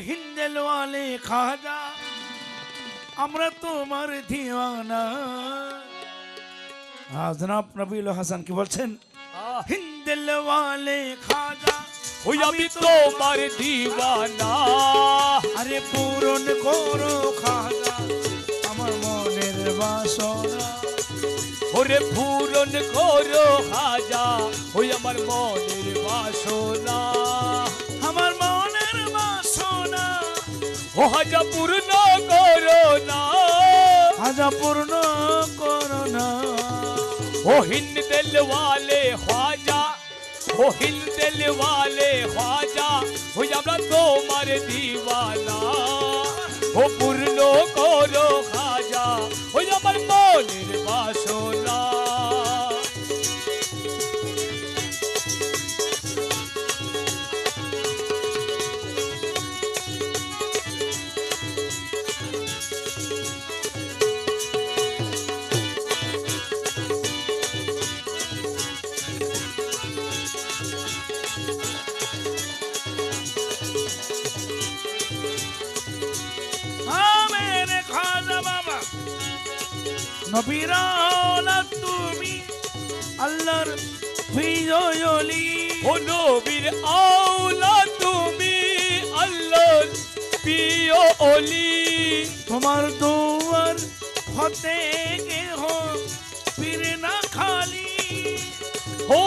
হিন্দেলওয়ালে খাজা আমরা তোমার দিওয়ানা। জনাব নবীল হাসান কি বলছেন? আহ, হিন্দেলওয়ালে খাজা ওই আমি তোমার দিওয়ানা। আরে পূরণ করো খাজা আমার মনের বাসনা। ওরে পূরণ করো হাজা ওই আমার মনের বাসনা। ও হাজা পূর্ণ করো না। খাজা পূর্ণ করো না। ও হিন্দ দিল वाले ख्वाजा ও হিন্দ দিল वाले খাজা ওই আমরা তোমার দিওয়ানা। ও পূর্ণ করো নবীরা তুমি আল্লাহর বিজয়লি। ও নবীর আওলা তুমি আল্লাহর প্রিয় অলি তোমার দুয়ার হতে গেহ ফিরে না খালি। ও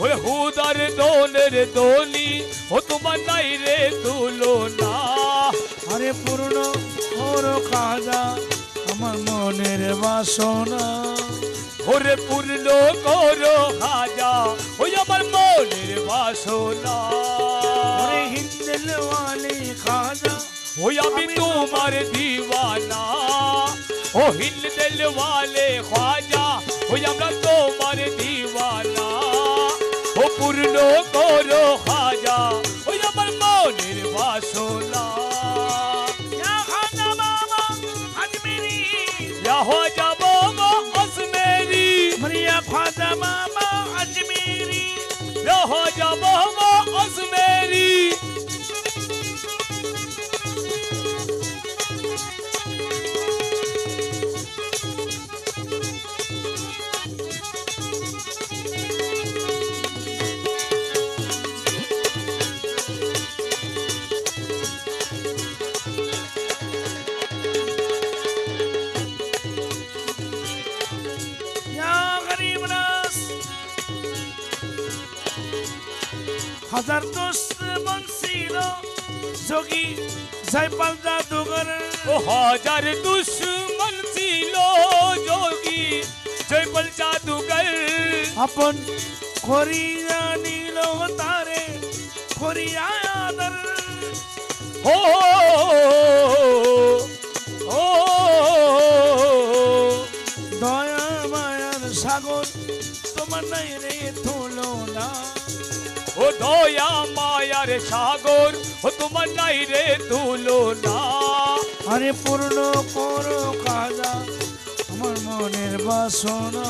ওরে হুদার দোলের দোলি ও তোমার নাই রে তুলো না আরে পূর্ণ ওর খাজা আমার মনের বাসনা ওরে পূর্ণ করো হাজা ওই আমার মনের বাসনা ওরে হিন্দেল ওয়ালে খাজা ওই আমি তোমার দিওয়ানা ও হিল দিল ওয়ালে খাজা ওই আমরা তোমার দিওয়ানা ও পূর্ণ করো হাজা। ওই আমার মনের বাসনা। হাজার দুশ্মন ছিল যোগী জয়পাল জাদুঘর। ও হাজার দুশ্মন ছিল যোগী জয়পল জাদুগর আপন করিয়া নিল তারে করিয়া আদর। ও ও দয়া মায়ার সাগর তোমার নাই রে তুলো না ও দয়া মায়ার সাগর ও তোমার নাই রে তুলো না আরে পূর্ণ করো কাজা আমার মনের বাসনা।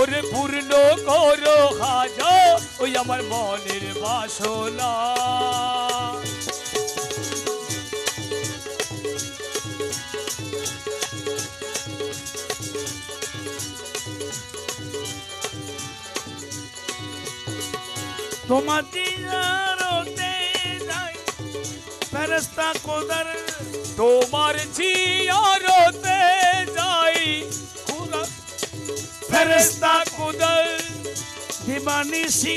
ওরে পূর্ণ করো হাজা ওই আমার মনের বাসনা। তোমার দিনারতে যাই ফেরেস্তা কোদার। তোমার জিয়ারতে যাই, খুদা। ফেরেস্তা কুদর দিবানিসি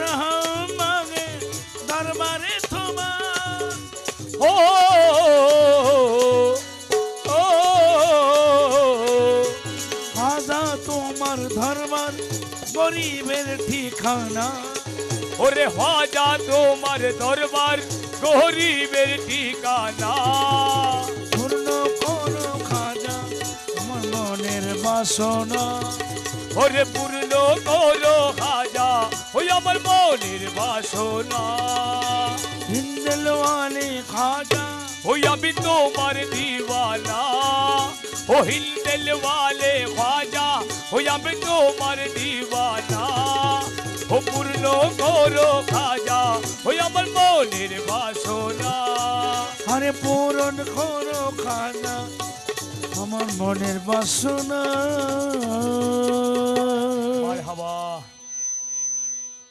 রহম মাগে দরবারে তোমার ও তোমার ধর্মার গরিবের ঠিকানা। ওরে হাজা তোমার দরবার গরিবের ঠিকানা। পূর্ণ করো খাজা আমার মনের বাসনা। ওরে পূর্ণ করো হাজা ওই আমার মনের বাসনা। হিন্দেলওয়ালে খাজা। ওই আমি তোমার দিওয়ানা। ও হিল দিল ওয়ালে খাজা ও আমি তোমার দিওয়ানা। ও পূর্ণ করো খাজা ওই আমার মনের বাসনা। আরে পূরণ করো খানা আমার মনের বাসনা। মারহাবা